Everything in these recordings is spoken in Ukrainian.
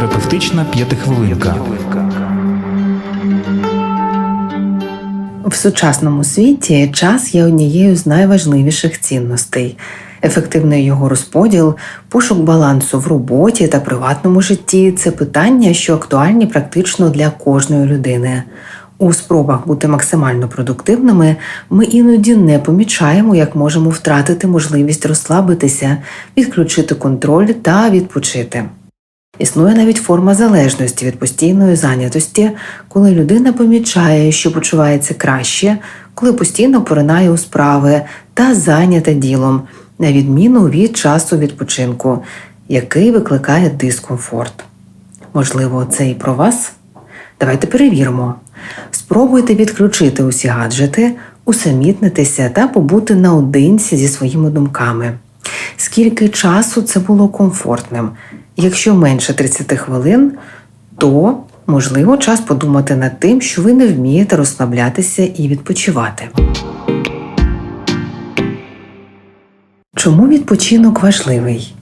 Психотерапевтична п'ятихвилинка. В сучасному світі час є однією з найважливіших цінностей. Ефективний його розподіл, пошук балансу в роботі та приватному житті це питання, що актуальні практично для кожної людини. У спробах бути максимально продуктивними ми іноді не помічаємо, як можемо втратити можливість розслабитися, відключити контроль та відпочити. Існує навіть форма залежності від постійної зайнятості, коли людина помічає, що почувається краще, коли постійно поринає у справи та зайнята ділом, на відміну від часу відпочинку, який викликає дискомфорт. Можливо, це і про вас? Давайте перевіримо. Спробуйте відключити усі гаджети, усамітнитися та побути наодинці зі своїми думками. Скільки часу це було комфортним? Якщо менше 30 хвилин, то можливо час подумати над тим, що ви не вмієте розслаблятися і відпочивати. Чому відпочинок важливий?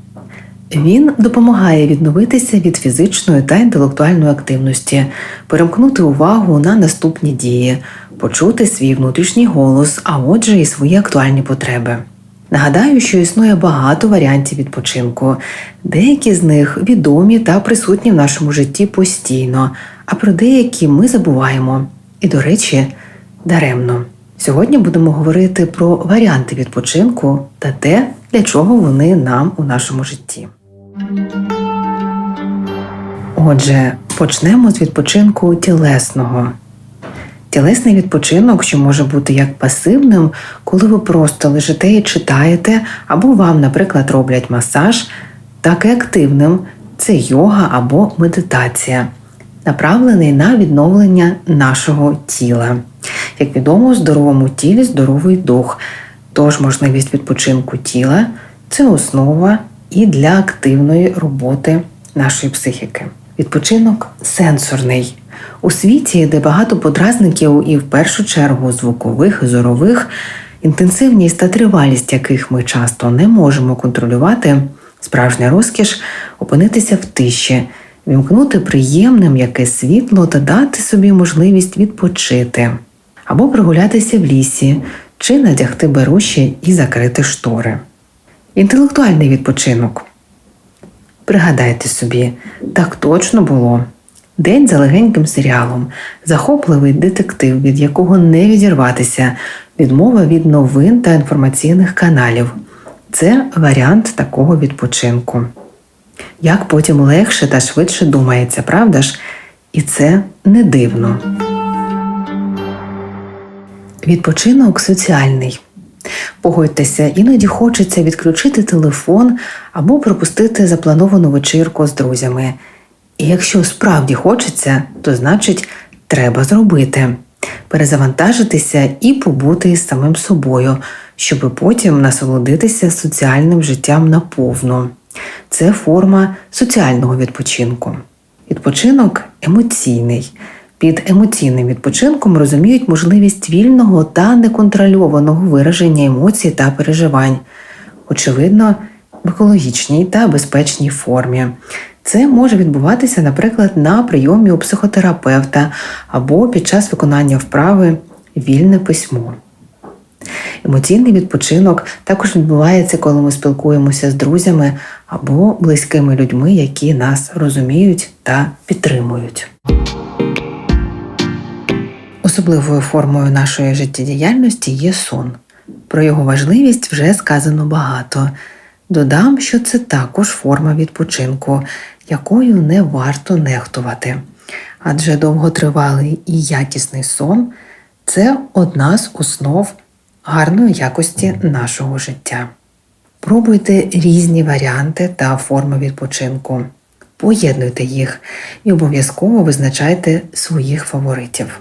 Він допомагає відновитися від фізичної та інтелектуальної активності, перемкнути увагу на наступні дії, почути свій внутрішній голос, а отже, і свої актуальні потреби. Нагадаю, що існує багато варіантів відпочинку. Деякі з них відомі та присутні в нашому житті постійно, а про деякі ми забуваємо. І, до речі, даремно. Сьогодні будемо говорити про варіанти відпочинку та те, для чого вони нам у нашому житті. Отже, почнемо з відпочинку тілесного. Тілесний відпочинок, що може бути як пасивним, коли ви просто лежите і читаєте, або вам, наприклад, роблять масаж, так і активним це йога або медитація, направлений на відновлення нашого тіла. Як відомо, у здоровому тілі здоровий дух, тож можливість відпочинку тіла це основа і для активної роботи нашої психіки. Відпочинок сенсорний. У світі, де багато подразників і в першу чергу звукових, зорових, інтенсивність та тривалість яких ми часто не можемо контролювати, справжня розкіш опинитися в тиші, вімкнути приємне м'яке світло та дати собі можливість відпочити, або прогулятися в лісі, чи надягти беруші і закрити штори. Інтелектуальний відпочинок. Пригадайте собі, так точно було. День за легеньким серіалом, захопливий детектив, від якого не відірватися, відмова від новин та інформаційних каналів. Це варіант такого відпочинку. Як потім легше та швидше думається, правда ж? І це не дивно. Відпочинок соціальний. Погодьтеся, іноді хочеться відключити телефон або пропустити заплановану вечірку з друзями. І якщо справді хочеться, то значить треба зробити перезавантажитися і побути із самим собою, щоб потім насолодитися соціальним життям наповну. Це форма соціального відпочинку. Відпочинок емоційний. Під емоційним відпочинком розуміють можливість вільного та неконтрольованого вираження емоцій та переживань, очевидно, в екологічній та безпечній формі. Це може відбуватися, наприклад, на прийомі у психотерапевта або під час виконання вправи вільне письмо. Емоційний відпочинок також відбувається, коли ми спілкуємося з друзями або близькими людьми, які нас розуміють та підтримують. Особливою формою нашої життєдіяльності є сон. Про його важливість вже сказано багато. Додам, що це також форма відпочинку, якою не варто нехтувати. Адже довготривалий і якісний сон це одна з основ гарної якості нашого життя. Пробуйте різні варіанти та форми відпочинку. Поєднуйте їх і обов'язково визначайте своїх фаворитів.